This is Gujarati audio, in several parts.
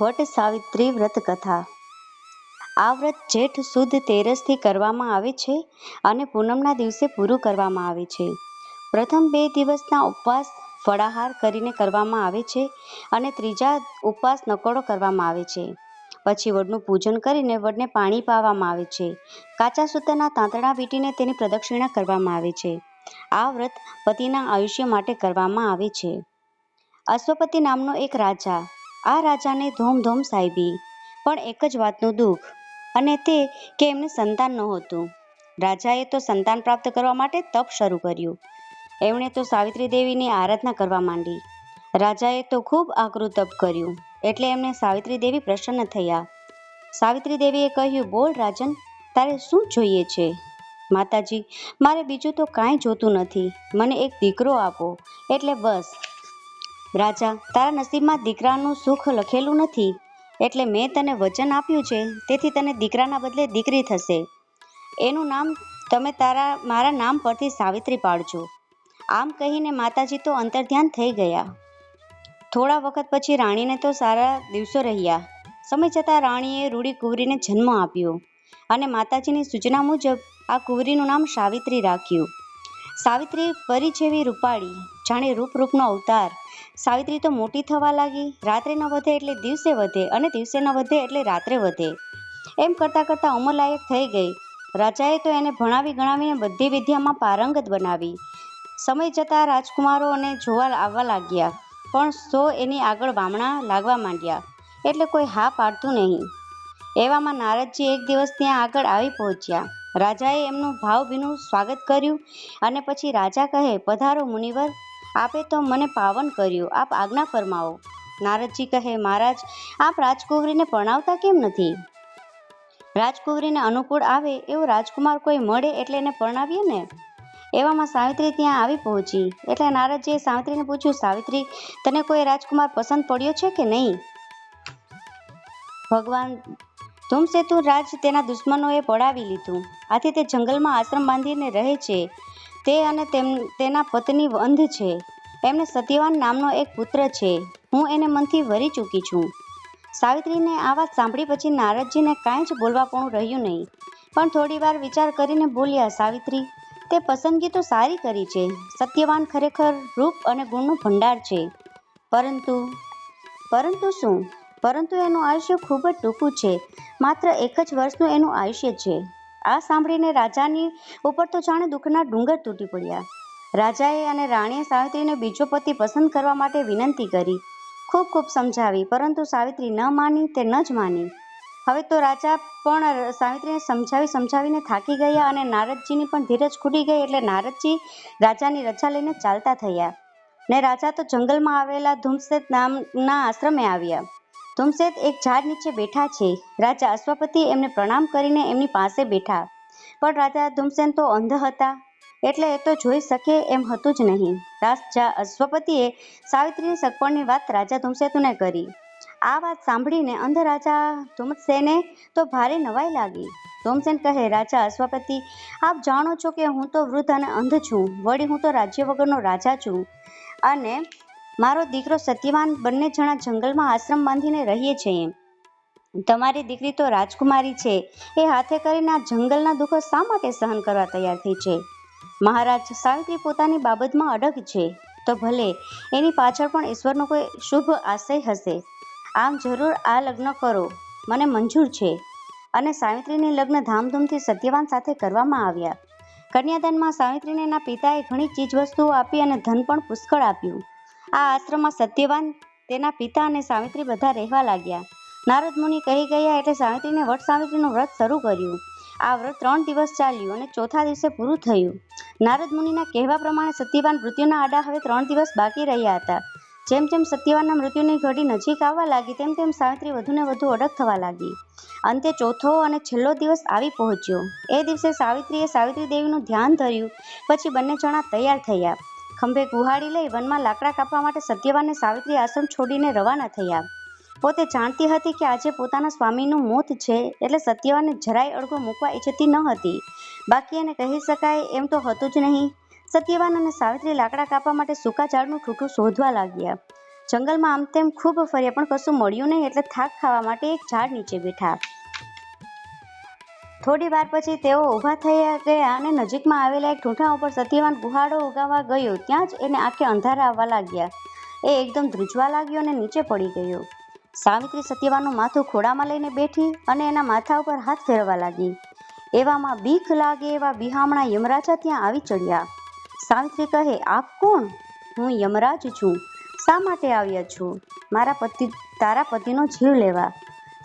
વટ સાવિત્રી વ્રત કથા. આ વ્રત જેઠ સુદ તેરસથી કરવામાં આવે છે અને પૂનમના દિવસે પૂરું કરવામાં આવે છે. પ્રથમ બે દિવસના ઉપવાસ ફળાહાર કરીને કરવામાં આવે છે અને ત્રીજા ઉપવાસ નકોડો કરવામાં આવે છે. પછી વડનું પૂજન કરીને વડને પાણી પાવામાં આવે છે. કાચા સૂતરના તાંતણા વીંટીને તેની પ્રદક્ષિણા કરવામાં આવે છે. આ વ્રત પતિના આયુષ્ય માટે કરવામાં આવે છે. અશ્વપતિ નામનો એક રાજા આ રાજાને ધોમધોમ સાહેબી પણ એક જ વાતનું દુઃખ, અને તે કે એમને સંતાન નહોતું. રાજાએ તો સંતાન પ્રાપ્ત કરવા માટે તપ શરૂ કર્યું. એમણે તો સાવિત્રી દેવીની આરાધના કરવા માંડી. રાજાએ તો ખૂબ આકરું તપ કર્યું, એટલે એમને સાવિત્રી દેવી પ્રસન્ન થયા. સાવિત્રી દેવીએ કહ્યું, બોલ રાજન, તારે શું જોઈએ છે? માતાજી, મારે બીજું તો કાંઈ જોતું નથી. મને એક દીકરો આપો. એટલે બસ રાજા, તારા નસીબમાં દીકરાનું સુખ લખેલું નથી. એટલે મેં તને વચન આપ્યું છે, તેથી તને દીકરાના બદલે દીકરી થશે. એનું નામ, તમે તારા, મારા નામ પરથી સાવિત્રી પાડજો. આમ કહીને માતાજી તો અંતર્ધ્યાન થઈ ગયા. થોડા વખત પછી રાણીને તો સારા દિવસો રહ્યા. સમય જતાં રાણીએ રૂડી કુંવરીને જન્મ આપ્યો અને માતાજીની સૂચના મુજબ આ કુંવરીનું નામ સાવિત્રી રાખ્યું. સાવિત્રી પરી જેવી રૂપાળી જાણે રૂપ રૂપનો અવતાર. સાવિત્રી તો મોટી થવા લાગી. રાત્રે ન વધે એટલે દિવસે વધે અને દિવસે ન વધે એટલે રાત્રે વધે. એમ કરતાં કરતાં ઉંમરલાયક થઈ ગઈ. રાજાએ તો એને ભણાવી ગણાવીને બધી વિદ્યામાં પારંગત બનાવી. સમય જતાં રાજકુમારો અને જોવા આવવા લાગ્યા. પણ સો એની આગળ વામણા લાગવા માંડ્યા. એટલે કોઈ હા પાડતું નહીં. એવામાં નારદજી એક દિવસ ત્યાં આગળ આવી પહોંચ્યા. રાજાએ એમનું ભાવભીનું સ્વાગત કર્યું અને પછી રાજા કહે, પધારો મુનિવર. આપે તો મને પાવન કર્યું. આપ આજ્ઞા ફરમાવો. નારદજી કહે, મહારાજ, આપ રાજકુંવરીને પરણાવતા કેમ નથી? રાજકુંવરીને અનુકૂળ આવે એવો રાજકુમાર કોઈ મળે એટલે એને પરણાવીએ ને? એવામાં સાવિત્રી ત્યાં આવી પહોંચી. એટલે નારદજીએ સાવિત્રીને પૂછ્યું, સાવિત્રી, તને કોઈ રાજકુમાર પસંદ પડ્યો છે કે નહીં? ભગવાન ધૂમસેતુ રાજ તેના દુશ્મનોએ પડાવી લીધું. આથી તે જંગલમાં આશ્રમ બાંધીને રહે છે. તે અને તેમ, તેના પત્ની અંધ છે. એમને સત્યવાન નામનો એક પુત્ર છે. હું એને મનથી વરી ચૂકી છું. સાવિત્રીને આ વાત સાંભળી પછી નારદજીને કાંઈ જ બોલવાપણું રહ્યું નહીં. પણ થોડી વાર વિચાર કરીને બોલ્યા, સાવિત્રી, તે પસંદગી તો સારી કરી છે. સત્યવાન ખરેખર રૂપ અને ગુણનું ભંડાર છે. પરંતુ પરંતુ શું? પરંતુ એનું આયુષ્ય ખૂબ જ ટૂંકું છે. માત્ર એક જ વર્ષનું એનું આયુષ્ય છે. આ સાંભળીને રાજાની ઉપર તો જાણે દુઃખના ડુંગર તૂટી પડ્યા. રાજાએ અને રાણીએ સાવિત્રીને બીજો પતિ પસંદ કરવા માટે વિનંતી કરી. ખૂબ ખૂબ સમજાવી, પરંતુ સાવિત્રી ન માની તે ન જ માની. હવે તો રાજા પણ સાવિત્રીને સમજાવી સમજાવીને થાકી ગયા અને નારદજીની પણ ધીરજ ખૂટી ગઈ એટલે નારદજી રાજાની રજા લઈને ચાલતા થયા. ને રાજા તો જંગલમાં આવેલા ધૂમસેત નામના આશ્રમે આવ્યા. ધૂમસેત એક ઝાડ નીચે બેઠા છે. રાજા અશ્વપતિ એમને પ્રણામ કરીને એમની પાસે બેઠા. પણ રાજા ધૂમસેન તો અંધ હતા. એટલે એ તો જોઈ શકે એમ હતું જ નહીં. રાજા અશ્વપતિએ સાવિત્રીની સગપણની વાત રાજા ધૂમસેતુને કરી. આ વાત સાંભળીને અંધ રાજા ધૂમસેને તો ભારે નવાઈ લાગી. ધૂમસેન કહે, રાજા અશ્વપતિ, આપ જાણો છો કે હું તો વૃદ્ધ અને અંધ છું. વળી હું તો રાજ્ય વગરનો રાજા છું. અને મારો દીકરો સત્યવાન બંને જણા જંગલમાં આશ્રમ બાંધીને રહીએ છીએ તમારી દીકરી તો રાજકુમારી છે. એ હાથે કરીને આ જંગલના દુઃખો શા માટે સહન કરવા તૈયાર થઈ છે? મહારાજ સાવિત્રી પોતાની બાબતમાં અડગ છે. તો ભલે, એની પાછળ પણ ઈશ્વરનો કોઈ શુભ આશય હશે. આમ જરૂર આ લગ્ન કરો. મને મંજૂર છે. અને સાવિત્રીને લગ્ન ધામધૂમથી સત્યવાન સાથે કરવામાં આવ્યા. કન્યાદાનમાં સાવિત્રીને એના પિતાએ ઘણી ચીજવસ્તુઓ આપી અને ધન પણ પુષ્કળ આપ્યું. આ આશ્રમમાં સત્યવાન તેના પિતા અને સાવિત્રી બધા રહેવા લાગ્યા. નારદ મુનિ કહી ગયા એટલે સાવિત્રીને વટ સાવિત્રીનું વ્રત શરૂ કર્યું. આ વ્રત ત્રણ દિવસ ચાલ્યું અને ચોથા દિવસે પૂરું થયું. નારદ મુનિના કહેવા પ્રમાણે સત્યવાન મૃત્યુના આડા હવે ત્રણ દિવસ બાકી રહ્યા હતા. જેમ જેમ સત્યવાનના મૃત્યુની ઘડી નજીક આવવા લાગી, તેમ તેમ સાવિત્રી વધુને વધુ અડગ થવા લાગી. અંતે ચોથો અને છેલ્લો દિવસ આવી પહોંચ્યો. એ દિવસે સાવિત્રીએ સાવિત્રી દેવીનું ધ્યાન ધર્યું, પછી બંને જણા તૈયાર થયા. ખંભે ગુહાડી લઈ વનમાં લાકડા કાપવા માટે સત્યવાન સાવિત્રી આશ્રમ છોડીને રવાના થયા. પોતે જાણતી હતી કે આજે પોતાના સ્વામીનું મોત છે, એટલે સત્યવાનને જરાય અડગો મૂકવા ઈચ્છતી ન હતી. બાકી એને કહી શકાય એમ તો હતું જ નહીં. સત્યવાન અને સાવિત્રી લાકડા કાપવા માટે સૂકા ઝાડનું ઠૂઠું શોધવા લાગ્યા. જંગલમાં આમ તેમ ખૂબ ફર્યા, પણ કશું મળ્યું નહીં એટલે થાક ખાવા માટે એક ઝાડ નીચે બેઠા. થોડી વાર પછી તેઓ ઊભા થઈ ગયા અને નજીકમાં આવેલા એક ઠૂંઠા ઉપર સત્યવાન બુહાડો ઉગાવા ગયો. ત્યાં જ એને આંખે અંધારા આવવા લાગ્યા. એ એકદમ ધ્રુજવા લાગ્યો અને નીચે પડી ગયો. સાવિત્રી સત્યવાનનું માથું ખોળામાં લઈને બેઠી અને એના માથા ઉપર હાથ ફેરવા લાગી. એવામાં બીક લાગે એવા બિહામણા યમરાજા ત્યાં આવી ચડ્યા. સાવિત્રી કહે, આપ કોણ? હું યમરાજ છું. શા માટે આવ્યા છું? મારા પતિ, તારા પતિનો જીવ લેવા.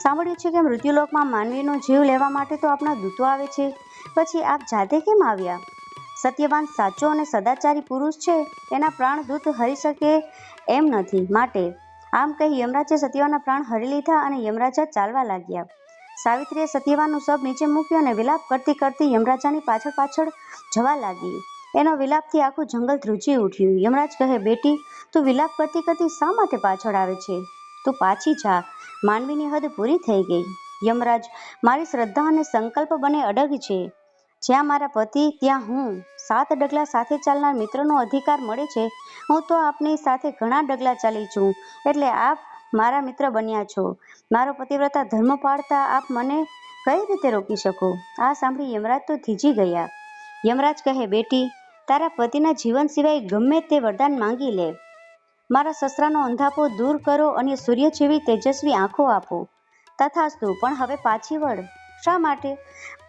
સાંભળ્યું છે કે મૃત્યુલોકમાં માનવીનો જીવ લેવા માટે તો આપણા દૂતો આવે છે. પછી આપ જાતે કેમ આવ્યા? સત્યવાન સાચો અને સદાચારી પુરુષ છે. એના પ્રાણ દૂત હરી શકે એમ નથી. માટે આમ કહી યમરાજે સત્યવાનના પ્રાણ હરી લીધા અને યમરાજા ચાલવા લાગ્યા. સાવિત્રીએ સત્યવાનનું શબ નીચે મૂક્યું અને વિલાપ કરતી કરતી યમરાજાની પાછળ પાછળ જવા લાગી. એનો વિલાપથી આખું જંગલ ધ્રુજી ઉઠ્યું. યમરાજ કહે, બેટી, તું વિલાપ કરતી કરતી શા માટે પાછળ આવે છે? તું પાછી જા. માનવીની હદ પૂરી થઈ ગઈ. યમરાજ, મારી શ્રદ્ધા અને સંકલ્પ બને અડગ છે. જ્યાં મારા પતિ, ત્યાં હું. સાત ડગલા સાથે ચાલનાર મિત્રનો અધિકાર મળે છે. હું તો આપની સાથે ઘણા ડગલા ચાલી છું. એટલે આપ મારા મિત્ર બન્યા છો. મારો પતિવ્રતા ધર્મ પાળતા આપ મને કઈ રીતે રોકી શકો? આ સાંભળી યમરાજ તો થીજી ગયા. યમરાજ કહે, બેટી, તારા પતિના જીવન સિવાય ગમે તે વરદાન માંગી લે. મારા સસરાનો અંધાપો દૂર કરો અને સૂર્ય જેવી તેજસ્વી આંખો આપો. તથાસ્તુ, પણ હવે પાછી વળ. શા માટે?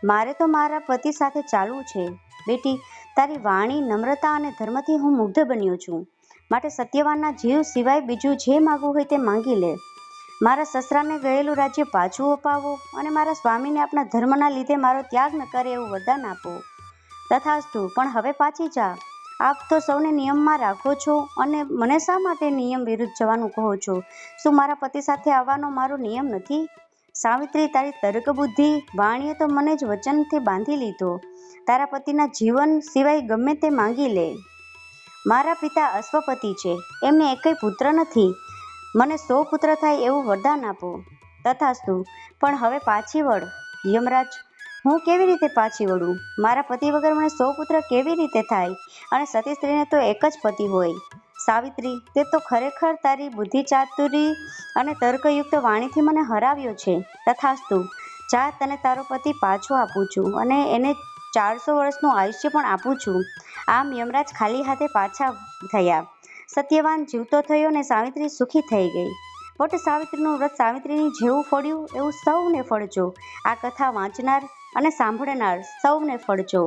મારે તો મારા પતિ સાથે ચાલવું છે. બેટી, તારી વાણી, નમ્રતા અને ધર્મથી હું મુગ્ધ બન્યો છું. માટે સત્યવાનના જીવ સિવાય બીજું જે માગવું હોય તે માંગી લે. મારા સસરાને ગયેલું રાજ્ય પાછું અપાવો અને મારા સ્વામીને આપણા ધર્મના લીધે મારો ત્યાગ ન કરે એવું વરદાન આપો. તથાસ્તુ, પણ હવે પાછી જા. આપ તો સૌને નિયમમાં રાખો છો અને મને શા માટે નિયમ વિરુદ્ધ જવાનું કહો છો? શું મારા પતિ સાથે આવવાનો મારો નિયમ નથી? સાવિત્રી, તારી તર્ક બુદ્ધિ વાણીએ તો મને જ વચનથી બાંધી લીધો. તારા પતિના જીવન સિવાય ગમે તે માંગી લે. મારા પિતા અશ્વપતિ છે. એમને એકય પુત્ર નથી. મને સો પુત્ર થાય એવું વરદાન આપો. તથાસ્તુ. પણ હવે પાછી વળ. યમરાજ હું કેવી રીતે પાછી વળું? મારા પતિ વગર મને સો પુત્ર કેવી રીતે થાય? અને સતી સ્ત્રીને તો એક જ પતિ હોય. સાવિત્રી, તે તો ખરેખર તારી બુદ્ધિ ચાતુરી અને તર્કયુક્ત વાણીથી મને હરાવ્યો છે. તથાસ્તુ, જા તને તારો પતિ પાછો આપું છું અને એને ચારસો વર્ષનું આયુષ્ય પણ આપું છું. આમ યમરાજ ખાલી હાથે પાછા થયા. સત્યવાન જીવતો થયો અને સાવિત્રી સુખી થઈ ગઈ. પોતે સાવિત્રીનું વ્રત સાવિત્રીની જેવું ફળ્યું એવું સૌને ફળજો. આ કથા વાંચનાર અને સાંભળનાર સૌને ફળજો.